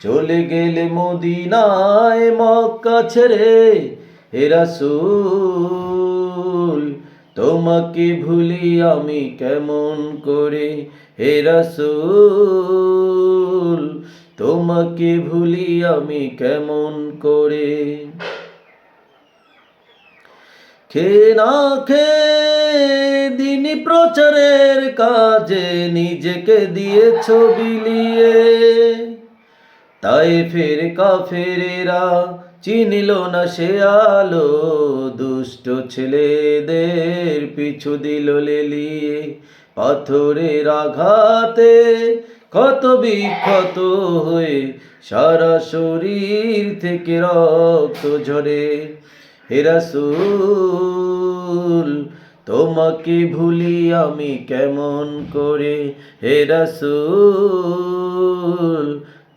চলে গেলে মদিনায় মক্কা ছেড়ে, হে রাসূল, তোমাকে ভুলি আমি কেমন করে? হে রাসূল, তোমাকে ভুলি আমি কেমন করে? খে না খে দিন প্রচারের কাজে নিজেকে দিয়েছ বিলিয়ে। তাই ফের কাফেরেরা চিনিল না সে আলো। দুষ্ট ছেলেদের পিছু দিল লেলিয়ে পাথরের আঘাতে ক্ষত বিক্ষত হয়ে সারা শরীর থেকে রক্ত ঝরে। হে রাসূল, তোমাকে ভুলি আমি কেমন করে? হে রাসূল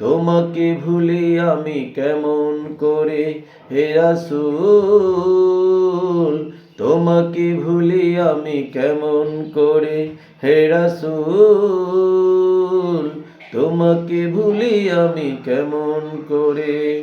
তোমাকে ভুলি আমি কেমন করে? হে রাসুল, তোমাকে ভুলি আমি কেমন করে? হে রাসুল, তোমাকে ভুলি আমি কেমন করে?